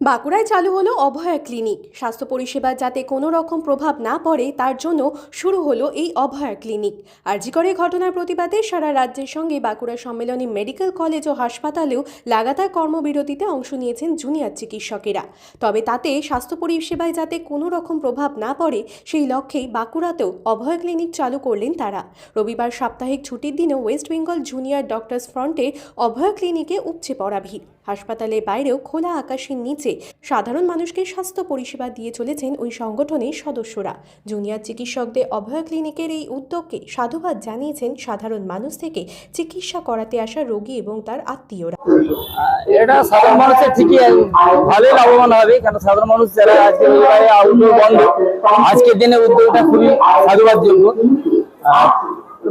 বাঁকুড়ায় চালু হলো অভয়া ক্লিনিক। স্বাস্থ্য পরিষেবার যাতে কোনো রকম প্রভাব না পড়ে, তার জন্য শুরু হলো এই অভয়া ক্লিনিক। আরজিকরের ঘটনার প্রতিবাদে সারা রাজ্যের সঙ্গে বাঁকুড়া সম্মেলনী মেডিকেল কলেজ ও হাসপাতালেও লাগাতার কর্মবিরতিতে অংশ নিয়েছেন জুনিয়র চিকিৎসকেরা। তবে তাতে স্বাস্থ্য পরিষেবায় যাতে কোনো রকম প্রভাব না পড়ে, সেই লক্ষ্যেই বাঁকুড়াতেও অভয় ক্লিনিক চালু করলেন তারা। রবিবার সাপ্তাহিক ছুটির দিনে ওয়েস্ট বেঙ্গল জুনিয়র ডক্টরস ফ্রন্টে অভয় ক্লিনিকে উপচে পড়া ভিড়। হাসপাতালের বাইরেও খোলা আকাশের নিচে সাধারণ মানুষকে স্বাস্থ্য পরিষেবা দিয়ে চলেছেন ওই সংগঠনের সদস্যরা। জুনিয়র চিকিৎসকদের অভয় ক্লিনিকের এই উদ্যোগকে সাধুবাদ জানিয়েছেন সাধারণ মানুষ থেকে চিকিৎসা করাতে আসা রোগী এবং তার আত্মীয়রা। এটা সাধারণ মানুষের ঠিকই ভালোই লাভবান হবে কেন সাধারণ মানুষ যারা আজকে আউটডোর বন্ধ আজকের দিনে উদ্যোগটা খুবই সাধুবাদ যোগ্য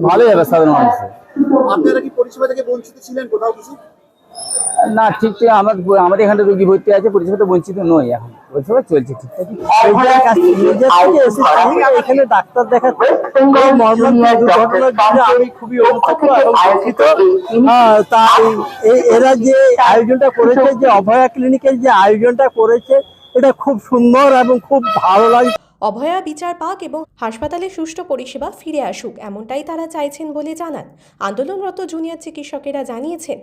ভালোই হবে সাধারণ মানুষের। আপনারা কি পরিষেবা থেকে বঞ্চিত ছিলেন কোথাও কিছু? না ঠিক ঠিক আমার আমাদের এখানে রোগী ভর্তি আছে পরিষেবা তো বঞ্চিত নই এখন। পরিষেবা চলছে এসেছি এখানে ডাক্তার দেখাতে আমি খুবই হ্যাঁ, তা এই- এই- এরা যে আয়োজনটা করেছে যে অভয়া ক্লিনিকের যে আয়োজনটা করেছে এটা খুব সুন্দর এবং খুব ভালো লাগে অভয়া বিচার পাক এবং হাসপাতালে সুষ্ঠু পরিষেবা ফিরে আসুক এমনটাই তারা চাইছেন বলে জানান। আন্দোলনরত জুনিয়র চিকিৎসকেরা জানিয়েছেন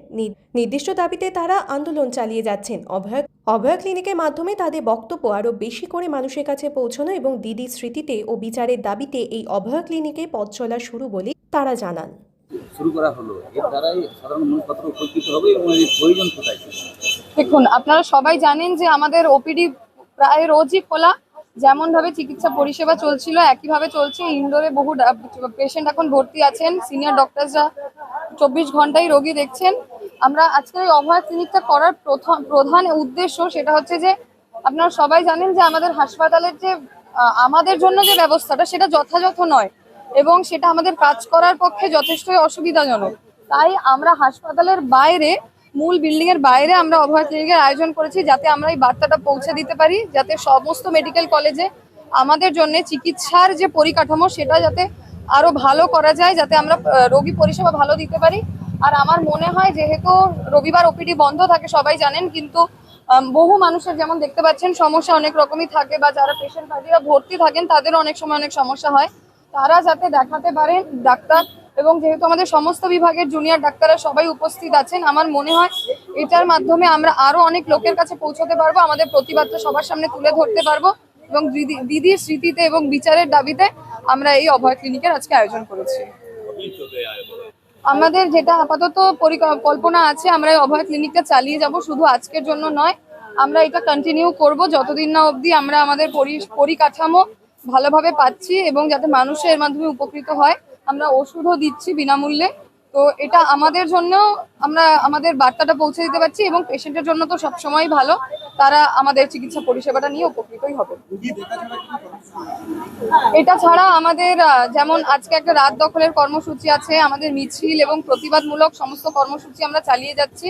নির্দিষ্ট দাবিতে তারা আন্দোলন চালিয়ে যাচ্ছেন। অভয়া অভয়া ক্লিনিকের মাধ্যমে তাদের বক্তব্য আরও বেশি করে মানুষের কাছে পৌঁছানো এবং দিদির স্মৃতিতে ও বিচারের দাবিতে এই অভয়া ক্লিনিকে পথ চলা শুরু বলে তারা জানান। শুরু করা হলো। এর দ্বারাই সাধারণ মানুষ উপকৃত হবে এবং এর প্রয়োজন কোথায়? দেখুন আপনারা সবাই জানেন যে আমাদের ওপিডি প্রায় রোজই খোলা। যেমন ভাবে চিকিৎসা পরিষেবা চলছিল, একইভাবে চলছে। ইনডোরে বহু পেশেন্ট এখন ভর্তি আছেন। সিনিয়র ডক্টরসরা চব্বিশ ঘন্টাই রোগী দেখছেন। আমরা আজকে এই অভয় ক্লিনিকটা করার প্রথম প্রধান উদ্দেশ্য সেটা হচ্ছে যে, আপনারা সবাই জানেন যে আমাদের হাসপাতালের যে আমাদের জন্য যে ব্যবস্থাটা, সেটা যথাযথ নয় এবং সেটা আমাদের কাজ করার পক্ষে যথেষ্টই অসুবিধাজনক। তাই আমরা হাসপাতালের বাইরে মূল বিল্ডিং এর বাইরে আমরা অভয় ক্লিনিকের আয়োজন করেছি, যাতে আমরা এই বার্তাটা পৌঁছে দিতে পারি, যাতে সমস্ত মেডিকেল কলেজে আমাদের জন্য চিকিৎসার যে পরিকাঠামো, সেটা যাতে আরও ভালো করা যায়, যাতে আমরা রোগী পরিষেবা ভালো দিতে পারি। আর আমার মনে হয়, যেহেতু রবিবার ওপিডি বন্ধ থাকে, সবাই জানেন, কিন্তু বহু মানুষের যেমন দেখতে পাচ্ছেন, সমস্যা অনেক রকমই থাকে বা যারা পেশেন্ট পার্টিরা ভর্তি থাকেন, তাদেরও অনেক সময় অনেক সমস্যা হয়। তারা যাতে দেখাতে পারেন, ডাক্তার এবং যেহেতু আমাদের সমস্ত বিভাগের জুনিয়র ডাক্তাররা সবাই উপস্থিত আছেন, আমার মনে হয় এটার মাধ্যমে আমরা আরও অনেক লোকের কাছে পৌঁছতে পারব, আমাদের প্রতিবাদটা সবার সামনে তুলে ধরতে পারব এবং দিদি- দিদির স্মৃতিতে এবং বিচারের দাবিতে আমরা এই অভয় ক্লিনিকের আজকে আয়োজন করেছি। আমাদের যেটা আপাতত পরিকল্পনা আছে, আমরা এই অভয় ক্লিনিকটা চালিয়ে যাব শুধু আজকের জন্য নয়, আমরা এটা কন্টিনিউ করব, যতদিন না অবধি আমরা আমাদের পরি- পরিকাঠামো ভালোভাবে পাচ্ছি এবং যাতে মানুষের মাধ্যমে উপকৃত হয়। আমরা ওষুধও দিচ্ছি বিনামূল্যে। তো এটা আমাদের জন্য আমরা আমাদের বার্তাটা পৌঁছে দিতে পারছি এবং পেশেন্টের জন্য তো সবসময় ভালো। তারা আমাদের চিকিৎসা পরিষেবাটা নিয়ে উপকৃতই হবে। এটা ছাড়া আমাদের যেমন আজকে একটা রাত দখলের কর্মসূচি আছে, আমাদের মিছিল এবং প্রতিবাদমূলক সমস্ত কর্মসূচি আমরা চালিয়ে যাচ্ছি।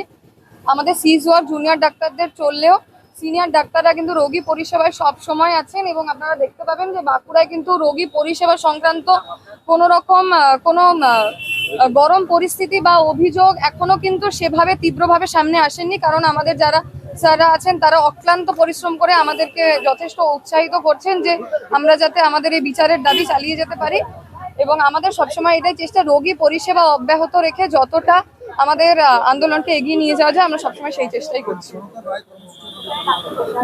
আমাদের সিজ ওয়ার্ক জুনিয়র ডাক্তারদের চললেও সিনিয়র ডাক্তাররা কিন্তু রোগী পরিষেবায় সব সময় আছেন এবং আপনারা দেখতে পাবেন যে বাঁকুড়ায় কিন্তু রোগী পরিষেবা সংক্রান্ত কোনো রকম কোনো গরম পরিস্থিতি বা অভিযোগ এখনও কিন্তু সেভাবে তীব্রভাবে সামনে আসেননি। কারণ আমাদের যারা স্যাররা আছেন, তারা অক্লান্ত পরিশ্রম করে আমাদেরকে যথেষ্ট উৎসাহিত করছেন যে আমরা যাতে আমাদের এই বিচারের দাবি চালিয়ে যেতে পারি এবং আমাদের সবসময় এটাই চেষ্টা, রোগী পরিষেবা অব্যাহত রেখে যতটা আমাদের আন্দোলনকে এগিয়ে নিয়ে যাওয়া যায়, আমরা সবসময় সেই চেষ্টাই করছি।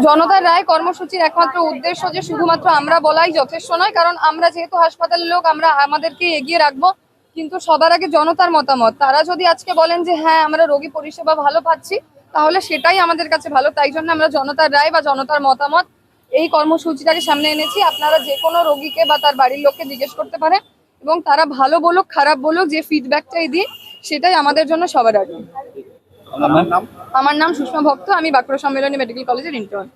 জনতার রায় কর্মসূচির একমাত্র উদ্দেশ্য যে শুধুমাত্র আমরা বলাই যথেষ্ট নয়, কারণ আমরা যেহেতু হাসপাতালের লোক, আমরা আমাদেরকে এগিয়ে রাখব। কিন্তু সবার আগে জনতার মতামত। তারা যদি আজকে বলেন যে হ্যাঁ আমরা রোগী পরিষেবা ভালো পাচ্ছি, তাহলে সেটাই আমাদের কাছে ভালো। তাই জন্য আমরা জনতার রায় বা জনতার মতামত এই কর্মসূচিটাকে সামনে এনেছি। আপনারা যে কোনো রোগীকে বা তার বাড়ির লোককে জিজ্ঞেস করতে পারেন এবং তারা ভালো বলুক, খারাপ বলুক, যে ফিডব্যাকটাই দিই সেটাই আমাদের জন্য সবার আগে আমার নাম সুষমা ভক্ত আমি বাঁকুড়া সম্মেলনী মেডিকেল কলেজের ইন্টার্ন